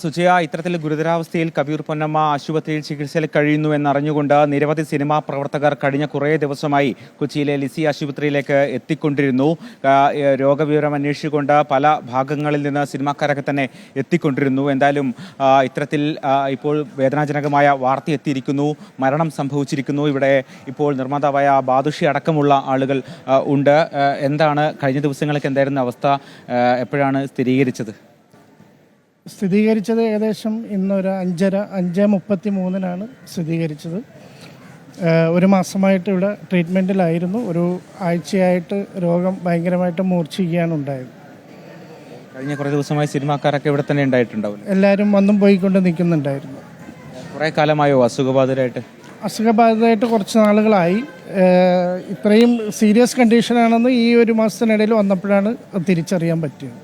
സുജയ ഇത്തരത്തിൽ ഗുരുതരാവസ്ഥയിൽ കബീർ പൊന്നമ്മ ആശുപത്രിയിൽ ചികിത്സയിൽ കഴിയുന്നു എന്നറിഞ്ഞുകൊണ്ട് നിരവധി സിനിമാ പ്രവർത്തകർ കഴിഞ്ഞ കുറേ ദിവസമായി കൊച്ചിയിലെ ലിസി ആശുപത്രിയിലേക്ക് എത്തിക്കൊണ്ടിരുന്നു. രോഗവിവരം അന്വേഷിച്ചുകൊണ്ട് പല ഭാഗങ്ങളിൽ നിന്ന് സിനിമാക്കാരൊക്കെ തന്നെ എത്തിക്കൊണ്ടിരുന്നു. എന്തായാലും ഇത്തരത്തിൽ ഇപ്പോൾ വേദനാജനകമായ വാർത്ത എത്തിയിരിക്കുന്നു. മരണം സംഭവിച്ചിരിക്കുന്നു. ഇവിടെ ഇപ്പോൾ നിർമ്മാതാവായ ബാദുഷി അടക്കമുള്ള ആളുകൾ ഉണ്ട്. എന്താണ് കഴിഞ്ഞ ദിവസങ്ങൾക്ക് എന്തായിരുന്നു അവസ്ഥ എപ്പോഴാണ് സ്ഥിരീകരിച്ചത്? സ്ഥിരീകരിച്ചത് ഏകദേശം ഇന്നൊരു അഞ്ചര അഞ്ച് മുപ്പത്തി മൂന്നിനാണ് സ്ഥിരീകരിച്ചത് ഒരു മാസമായിട്ട് ഇവിടെ ട്രീറ്റ്മെന്റിലായിരുന്നു. ഒരു ആഴ്ചയായിട്ട് രോഗം ഭയങ്കരമായിട്ട് മൂർച്ഛിക്കുകയാണ് ഉണ്ടായത്. കഴിഞ്ഞ കുറേ ദിവസമായി സിനിമാക്കാരൊക്കെ ഇവിടെ തന്നെ ഉണ്ടായിട്ടുണ്ടാവും എല്ലാവരും വന്നും പോയിക്കൊണ്ട് നിൽക്കുന്നുണ്ടായിരുന്നു. കുറേ കാലമായോ അസുഖബാധിതരായിട്ട് അസുഖബാധിതരായിട്ട് കുറച്ച് നാളുകളായി. ഇത്രയും സീരിയസ് കണ്ടീഷനാണെന്ന് ഈ ഒരു മാസത്തിനിടയിൽ വന്നപ്പോഴാണ് തിരിച്ചറിയാൻ പറ്റിയത്.